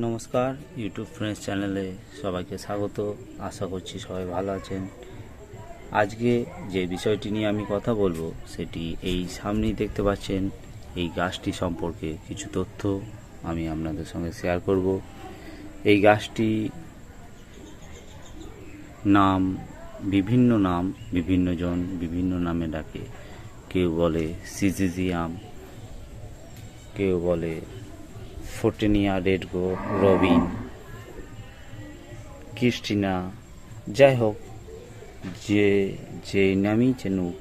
নমস্কার YouTube friends চ্যানেলে সবাইকে স্বাগত। আশা করছি সবাই ভালো আছেন। আজকে যে বিষয়টি নিয়ে আমি কথা বলব, সেটি এই সামনেই দেখতে পাচ্ছেন। এই গাছটি সম্পর্কে কিছু তথ্য আমি আপনাদের সঙ্গে শেয়ার করব। এই গাছটি নাম, বিভিন্ন নাম, বিভিন্ন জন বিভিন্ন নামে ডাকে। কেউ বলে সিজিজিয়াম, কেউ বলে ফোর্টেনিয়া রেডগো, রবিন, ক্রিস্টিনা, যাই হোক, যে যে নামই চেনুক,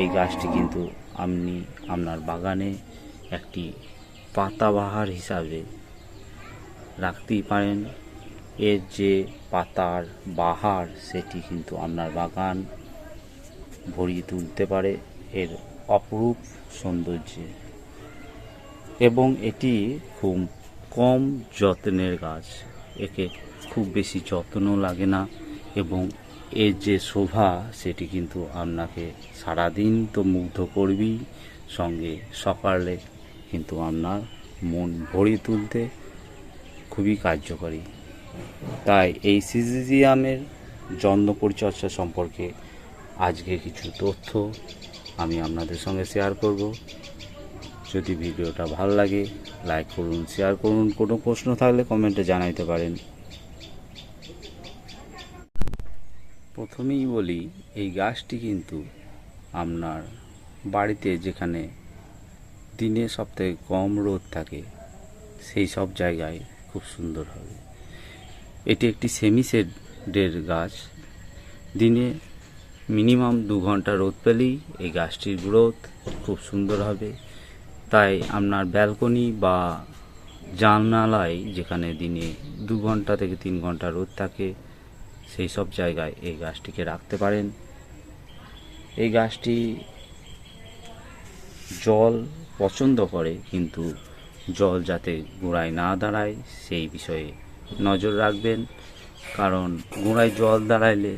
এই গাছটি কিন্তু আপনি আপনার বাগানে একটি পাতাবাহার হিসাবে রাখতেই পারেন। এর যে পাতার বাহার, সেটি কিন্তু আপনার বাগান ভরিয়ে তুলতে পারে। এর অপরূপ সৌন্দর্যে এবং এটি খুব কম যত্নের গাছ। একে খুব বেশি যত্নও লাগে না এবং এর যে শোভা, সেটি কিন্তু আপনাকে সারাদিন তো মুগ্ধ করবেই। সঙ্গে সকালে কিন্তু আপনার মন ভরিয়ে তুলতে খুবই কার্যকরী। তাই এই সিজিজিয়ামের যত্ন পরিচর্যা সম্পর্কে আজকে কিছু তথ্য আমি আপনাদের সঙ্গে শেয়ার করব। যদি ভিডিওটা ভালো লাগে লাইক করুন শেয়ার করুন, কোনো প্রশ্ন থাকলে কমেন্টে জানাইতে পারেন। প্রথমেই বলি, এই গাছটি কিন্তু আপনার বাড়িতে যেখানে দিনে সবথেকে কম রোদ থাকে, সেই সব জায়গায় খুব সুন্দর হবে। এটি একটি সেমি শেডের গাছ। দিনে মিনিমাম দু ঘণ্টা রোদ পেলেই এই গাছটির গ্রোথ খুব সুন্দর হবে। তাই আপনার ব্যালকনি বা জানালায় যেখানে দিনে দু ঘণ্টা থেকে তিন ঘণ্টা রোদ থাকে, সেই সব জায়গায় এই গাছটিকে রাখতে পারেন। এই গাছটি জল পছন্দ করে, কিন্তু জল যাতে গোড়ায় না দাঁড়ায়, সেই বিষয়ে নজর রাখবেন। কারণ গোড়ায় জল দাঁড়াইলে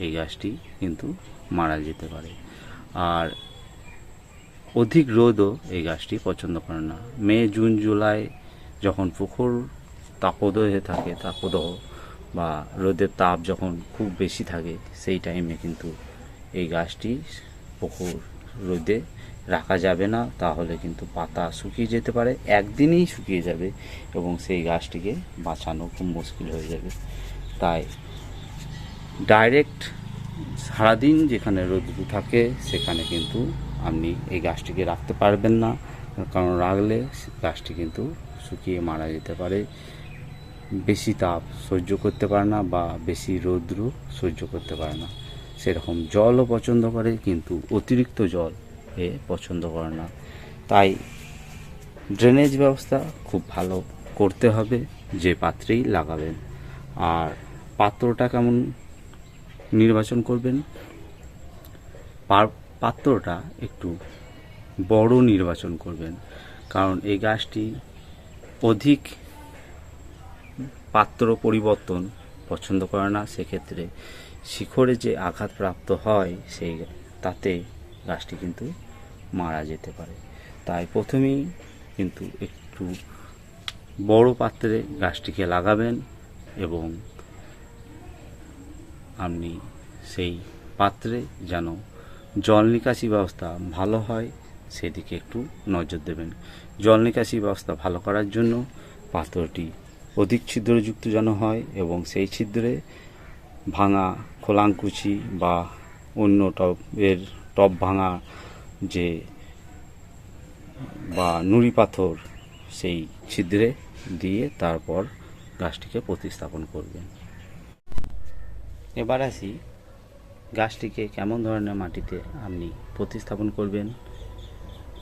এই গাছটি কিন্তু মারা যেতে পারে। আর অধিক রোদও এই গাছটি পছন্দ করে না। মে, জুন, জুলাই যখন পুকুর তাপদহ হয়ে থাকে তাপদহ বা রোদের তাপ যখন খুব বেশি থাকে, সেই টাইমে কিন্তু এই গাছটি পুকুর রোদে রাখা যাবে না। তাহলে কিন্তু পাতা শুকিয়ে যেতে পারে, একদিনেই শুকিয়ে যাবে এবং সেই গাছটিকে বাঁচানো খুব মুশকিল হয়ে যাবে। তাই ডাইরেক্ট সারাদিন যেখানে রোদ থাকে, সেখানে কিন্তু আপনি এই গাছটিকে রাখতে পারবেন না, কারণ রাখলে গাছটি কিন্তু শুকিয়ে মারা যেতে পারে। বেশি তাপ সহ্য করতে পারে না বা বেশি রৌদ্র সহ্য করতে পারে না। সেরকম জলও পছন্দ করে, কিন্তু অতিরিক্ত জল এ পছন্দ করে না। তাই ড্রেনেজ ব্যবস্থা খুব ভালো করতে হবে, যে পাত্রেই লাগাবেন। আর পাত্রটা কেমন নির্বাচন করবেন? পার- পাত্রটা একটু বড় নির্বাচন করবেন। কারণ এই গাছটি অধিক পাত্র পরিবর্তন পছন্দ করে না, সেক্ষেত্রে শিখরে যে আঘাতপ্রাপ্ত হয়, সেই তাতে গাছটি কিন্তু মারা যেতে পারে। তাই প্রথমেই কিন্তু একটু বড় পাত্রে গাছটিকে লাগাবেন এবং আপনি সেই পাত্রে যেন জল নিকাশি ব্যবস্থা ভালো হয়, সেদিকে একটু নজর দেবেন। জল নিকাশি ব্যবস্থা ভালো করার জন্য পাত্রটি অধিক ছিদ্রযুক্ত যেন হয় এবং সেই ছিদ্রে ভাঙা খোলাঙ্কুচি বা অন্য টবের টব ভাঙা যে বা নুড়ি পাথর, সেই ছিদ্রে দিয়ে তারপর গাছটিকে প্রতিস্থাপন করবেন। এবার আসি গাছটিকে কেমন ধরনের মাটিতে আপনি প্রতিস্থাপন করবেন?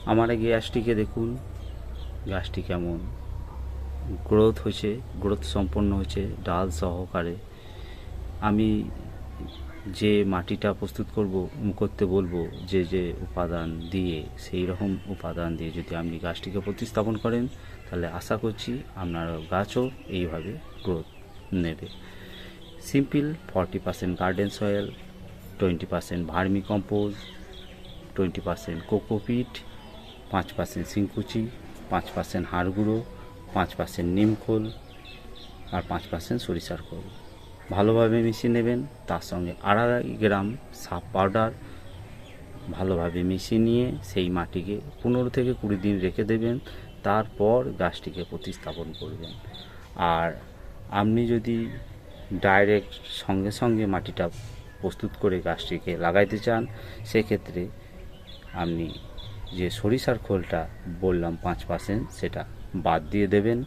আমার এই গাছটিকে দেখুন গাছটি কেমন? গ্রোথ হয়েছে, গ্রোথ সম্পন্ন হয়েছে ডাল সহকারে। আমি যে মাটিটা প্রস্তুত করব করতে বলব, যে যে উপাদান দিয়ে, সেই রকম উপাদান দিয়ে যদি আপনি গাছটিকে প্রতিস্থাপন করেন, তাহলে আশা করছি আপনার গাছও এইভাবে গ্রোথ নেবে। Simple forty percent garden soil twenty percent vermicompost twenty percent cocopeat পাঁচ পার্সেন্ট সিংকুচি পাঁচ পার্সেন্ট হাড় গুঁড়ো পাঁচ পার্সেন্ট নিমখোল আর পাঁচ পার্সেন্ট সরিষার খোল। ভালোভাবে মিশিয়ে নেবেন, তার সঙ্গে আড়াই গ্রাম সাপ পাউডার ভালোভাবে মিশিয়ে নিয়ে সেই মাটিকে পনেরো থেকে কুড়ি দিন রেখে দেবেন, তারপর গাছটিকে প্রতিস্থাপন করবেন। আর আপনি যদি ডাইরেক্ট সঙ্গে সঙ্গে মাটিটা প্রস্তুত করে গাছটিকে লাগাইতে চান, সেক্ষেত্রে আপনি যে সরিষার খোলটা বললাম পাঁচ পার্সেন্ট, সেটা বাদ দিয়ে দেবেন,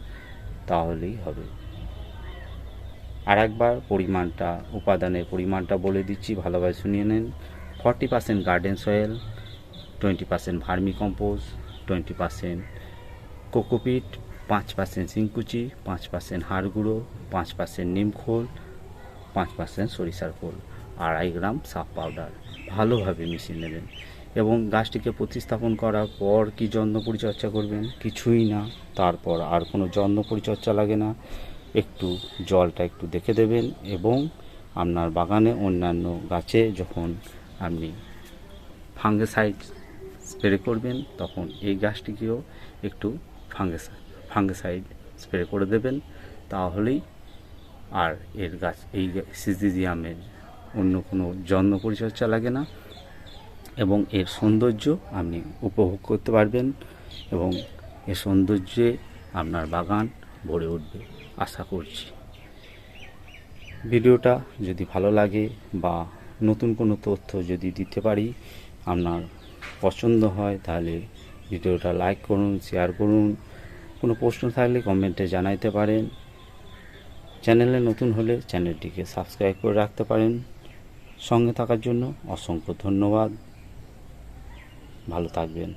তাহলেই হবে। আর একবার পরিমাণটা, উপাদানের পরিমাণটা বলে দিচ্ছি, ভালোভাবে শুনিয়ে নেন। Forty percent garden soil, twenty percent vermicompost, twenty percent cocopeat, পাঁচ পার্সেন্ট সিংকুচি পাঁচ পার্সেন্ট হাড় গুঁড়ো পাঁচ পার্সেন্ট নিমখোল পাঁচ পার্সেন্ট সরিষার খোল। আড়াই গ্রাম সাপ পাউডার ভালোভাবে মিশিয়ে নেবেন এবং গাছটিকে প্রতিস্থাপন করার পর কি যত্ন পরিচর্যা করবেন? কিছুই না। তারপর আর কোনো যত্ন পরিচর্যা লাগে না। একটু জলটা একটু দেখে দেবেন এবং আপনার বাগানে অন্যান্য গাছে যখন আপনি ফাঙ্গেসাইড স্প্রে করবেন, তখন এই গাছটিকেও একটু ফাঙ্গেস, ফাঙ্গেসাইড স্প্রে করে দেবেন। তাহলেই আর এর গাছ, এই সিজিজিয়ামের অন্য কোনো যত্ন পরিচর্যা লাগে না। এবং এর সৌন্দর্য আপনি উপভোগ করতে পারবেন এবং এর সৌন্দর্যে আপনার বাগান ভরে উঠবে আশা করছি। ভিডিওটা যদি ভালো লাগে বা নতুন কোনো তথ্য যদি দিতে পারি, আপনার পছন্দ হয়, তাহলে ভিডিওটা লাইক করুন, শেয়ার করুন। কোনো প্রশ্ন থাকলে কমেন্টে জানাইতে পারেন। চ্যানেলে নতুন হলে চ্যানেলটিকে সাবস্ক্রাইব করে রাখতে পারেন। সঙ্গে থাকার জন্য অসংখ্য ধন্যবাদ। ভালো থাকবেন।